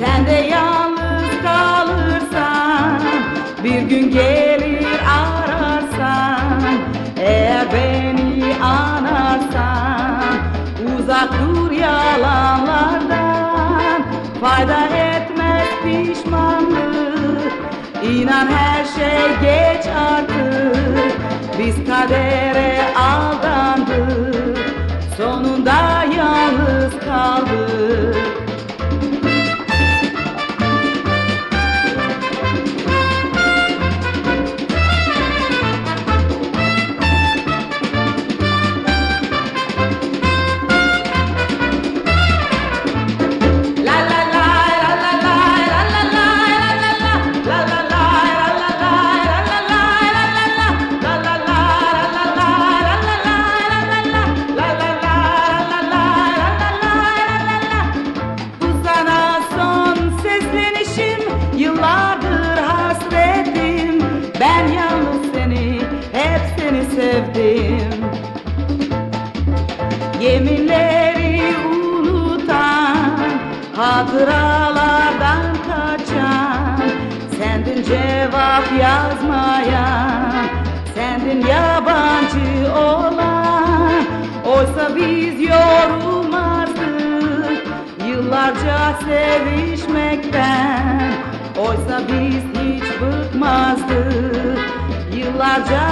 Sen de yalnız kalırsan Bir gün gelir ararsan Eğer beni anarsan Uzak dur yalanlardan. Fayda etmez pişmanlık İnan her şey geç artık. Biz kadere aldandık Sonunda yalnız kaldık. Sevdim. Yeminleri unutan Hatıralardan kaçan Sendin cevap yazmayan Sendin yabancı olan. Oysa biz yorulmazdık Yıllarca sevişmekten. Oysa biz hiç bıkmazdık Yıllarca